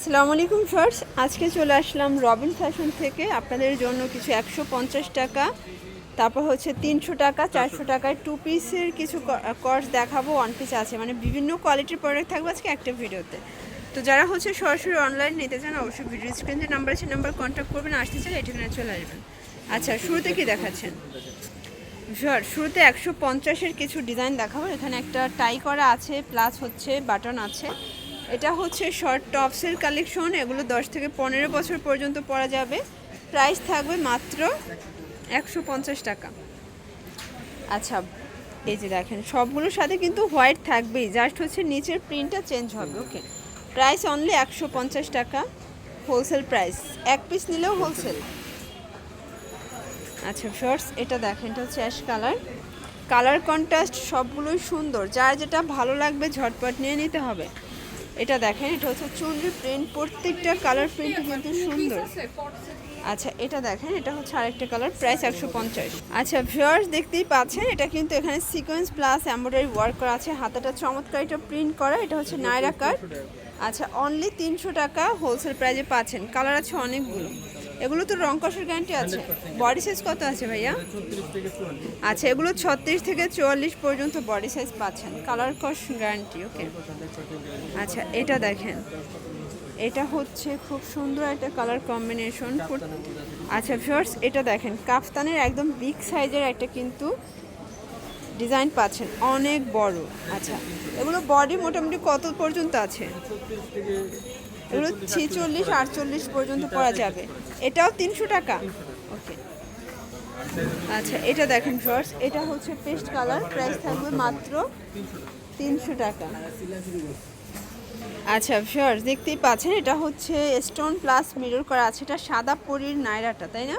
আসসালামু আলাইকুম ফার্স আজকে চলে আসলাম রবিন ফ্যাশন থেকে। আপনাদের জন্য কিছু একশো পঞ্চাশ টাকা, তারপর হচ্ছে তিনশো টাকা, চারশো টাকায় টু পিসের কিছু কর্স দেখাবো ওয়ান পিস আছে। মানে বিভিন্ন কোয়ালিটির প্রোডাক্ট থাকবে আজকে একটা ভিডিওতে তো যারা হচ্ছে সরাসরি অনলাইন নিতে চান, অবশ্যই ভিডিও স্ক্রিন যে নাম্বার আছে নাম্বার কন্ট্যাক্ট করবেন আসতে এই ঠিকানায় চলে আসবেন। আচ্ছা শুরুতে কি দেখাচ্ছেন? শিওর শুরুতে একশো পঞ্চাশের কিছু ডিজাইন দেখাবো। এখানে একটা টাই করা আছে প্লাস হচ্ছে বাটন আছে। এটা হচ্ছে শর্ট টপসের কালেকশন এগুলো দশ থেকে পনেরো বছর পর্যন্ত পরা যাবে। প্রাইস থাকবে মাত্র একশো পঞ্চাশ টাকা। আচ্ছা এই যে দেখেন, সবগুলোর সাথে কিন্তু হোয়াইট থাকবেই জাস্ট হচ্ছে নিচের প্রিন্টটা চেঞ্জ হবে ওকে প্রাইস অনলি একশো পঞ্চাশ টাকা হোলসেল প্রাইস এক পিস নিলেও হোলসেল আচ্ছা শর্টস এটা দেখেন, এটা হচ্ছে অ্যাশ কালার কালার কন্ট্রাস্ট সবগুলোই সুন্দর, যার যেটা ভালো লাগবে ঝটপট নিয়ে নিতে হবে। এটা দেখেন, এটা হচ্ছে চুনরি প্রিন্ট, প্রত্যেকটা কালার প্রিন্ট কিন্তু সুন্দর। আচ্ছা এটা দেখেন, এটা হচ্ছে আরেকটা কালার প্রাইস একশো পঞ্চাশ। আচ্ছা ভিওয়ার্স দেখতেই পাচ্ছেন, এটা কিন্তু এখানে সিকোয়েন্স প্লাস এম্ব্রয়ডারি ওয়ার্ক করা আছে। হাতাটা চমৎকার, এটা প্রিন্ট করা, এটা হচ্ছে নায়রা কার্ড আচ্ছা অনলি তিনশো টাকা হোলসেল প্রাইজে পাচ্ছেন। কালার আছে অনেকগুলো। এগুলো তো রং কষের গ্যারান্টি আছে। বডি সাইজ কত আছে ভাইয়া? আচ্ছা এগুলো ছত্রিশ থেকে চুয়াল্লিশ পর্যন্ত বডি সাইজ পাচ্ছেন। কালার কস গ্যারান্টি ওকে আচ্ছা এটা দেখেন। এটা হচ্ছে খুব সুন্দর একটা কালার কম্বিনেশন আচ্ছা ফিওর্স এটা দেখেন। কাফতানের একদম বিগ সাইজের একটা কিন্তু ডিজাইন পাচ্ছেন। অনেক বড়। আচ্ছা এগুলো বডি মোটামুটি কত পর্যন্ত আছে? এগুলো ছিচল্লিশ আটচল্লিশ পর্যন্ত পরা যাবে। এটাও তিনশো টাকা। ওকে। আচ্ছা এটা দেখেন শর্টস এটা হচ্ছে পেস্ট কালার। প্রাইস থাকবে মাত্র তিনশো টাকা। আচ্ছা শর্টস দেখতেই পাচ্ছেন এটা হচ্ছে স্টোন প্লাস মিরর করা আছে। এটা সাদা পরির নাইরাটা তাই না?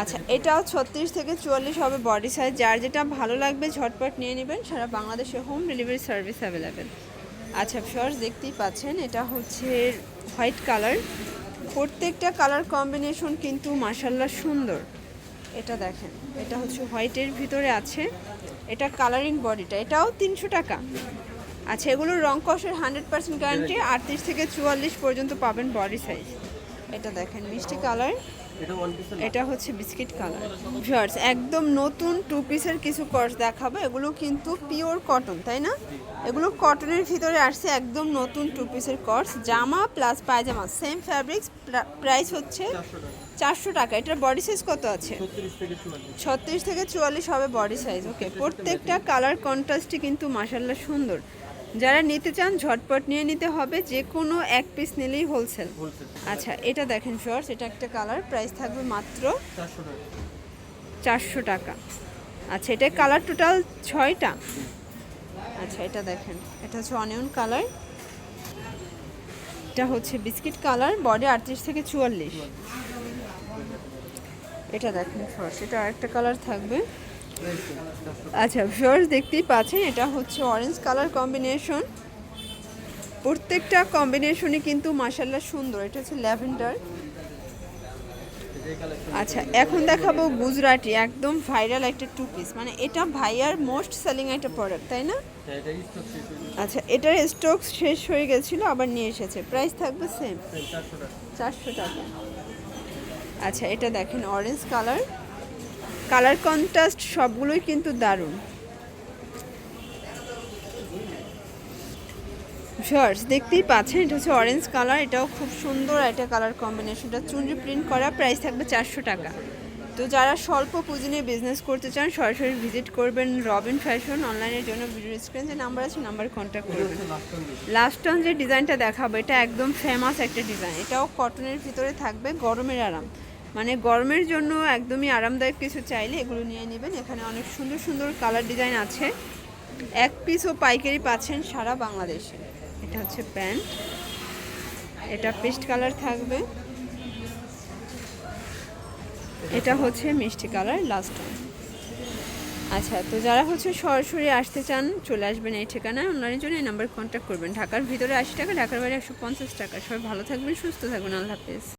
আচ্ছা এটাও ছত্রিশ থেকে চুয়াল্লিশ হবে বডি সাইজ যার যেটা ভালো লাগবে ঝটপট নিয়ে নেবেন। সারা বাংলাদেশে হোম ডেলিভারি সার্ভিস অ্যাভেলেবেল আচ্ছা শর্টস দেখতেই পাচ্ছেন, এটা হচ্ছে হোয়াইট কালার প্রত্যেকটা কালার কম্বিনেশন কিন্তু মাসাল্লা সুন্দর। এটা দেখেন, এটা হচ্ছে হোয়াইটের ভিতরে আছে। এটা কালারিং বডিটা এটাও তিনশো টাকা। আচ্ছা এগুলোর রং কষের হান্ড্রেড পার্সেন্ট গ্যারান্টি আটত্রিশ থেকে চুয়াল্লিশ পর্যন্ত পাবেন বডি সাইজ এটা দেখেন মিষ্টি কালার। এটা হচ্ছে বিস্কিট কালার। ভিউয়ার্স একদম নতুন টু পিসের কিছু কর্স দেখাবো। এগুলো কিন্তু পিওর কটন তাই না? এগুলো কটনের ভিতরে আসছে একদম নতুন টু পিসের কর্স জামা প্লাস পায়জামা সেম ফ্যাব্রিক্স প্রাইস হচ্ছে চারশো টাকা। এটার বডি সাইজ কত আছে? ছত্রিশ থেকে চুয়াল্লিশ। হবে বডি সাইজ ওকে প্রত্যেকটা কালার কন্ট্রাস্টই কিন্তু মাসাল্লাহ সুন্দর। যারা নিতে চান ঝটপট নিয়ে নিতে হবে। যে কোনো এক পিস নিলেই হোলসেল আচ্ছা এটা দেখেন শর্টস এটা একটা কালার প্রাইস থাকবে মাত্র চারশো টাকা। আচ্ছা এটা কালার টোটাল ছয়টা? আচ্ছা এটা দেখেন এটা হচ্ছে অনিয়ন কালার এটা হচ্ছে বিস্কিট কালার বডি আটত্রিশ থেকে চুয়াল্লিশ। এটা দেখেন শর্টস এটা আরেকটা কালার থাকবে। আচ্ছা শর্টস দেখতেই পাচ্ছেন এটা হচ্ছে অরেঞ্জ কালার কম্বিনেশন প্রত্যেকটা কম্বিনেশনই কিন্তু মাসাল্লাহ সুন্দর এটা হচ্ছে ল্যাভেন্ডার। আচ্ছা এখন দেখাবো গুজরাটি একদম ভাইরাল একটা টু পিস মানে এটা ভাইয়ার মোস্ট সেলিং একটা প্রোডাক্ট তাই না? আচ্ছা এটার স্টক শেষ হয়ে গেছিল আবার নিয়ে এসেছে। প্রাইস থাকবে সেম চারশো টাকা। আচ্ছা এটা দেখেন অরেঞ্জ কালার কালার কন্ট্রাস্ট সবগুলোই কিন্তু দারুণ। শর্টস দেখতেই পাচ্ছেন, এটা হচ্ছে অরেঞ্জ কালার এটাও খুব সুন্দর একটা কালার কম্বিনেশনটা চুনরি প্রিন্ট করা প্রাইস থাকবে চারশো টাকা। তো যারা স্বল্প পুঁজি নিয়ে বিজনেস করতে চান, সরাসরি ভিজিট করবেন রবিন ফ্যাশন অনলাইনের জন্য। ভিডিও স্ক্রিন যে নাম্বার আছে নাম্বার কন্ট্যাক্ট করবেন। লাস্ট অন যে ডিজাইনটা দেখাবো, এটা একদম ফেমাস একটা ডিজাইন এটাও কটনের ভিতরে থাকবে, গরমের আরাম। মানে গরমের জন্য একদমই আরামদায়ক কিছু চাইলে এগুলো নিয়ে নেবেন। এখানে অনেক সুন্দর সুন্দর কালার ডিজাইন আছে। এক পিস ও পাইকারি পাচ্ছেন সারা বাংলাদেশে। এটা হচ্ছে প্যান্ট। এটা পেস্ট কালার থাকবে। এটা হচ্ছে মিষ্টি কালার লাস্ট আচ্ছা তো যারা হচ্ছে সরাসরি আসতে চান, চলে আসবেন এই ঠিকানায়। অনলাইনের জন্য এই নাম্বার কন্ট্যাক্ট করবেন। ঢাকার ভিতরে আশি টাকা, ঢাকার বাইরে একশো পঞ্চাশ টাকা। সবাই ভালো থাকবেন, সুস্থ থাকবেন। আল্লাহ হাফেজ।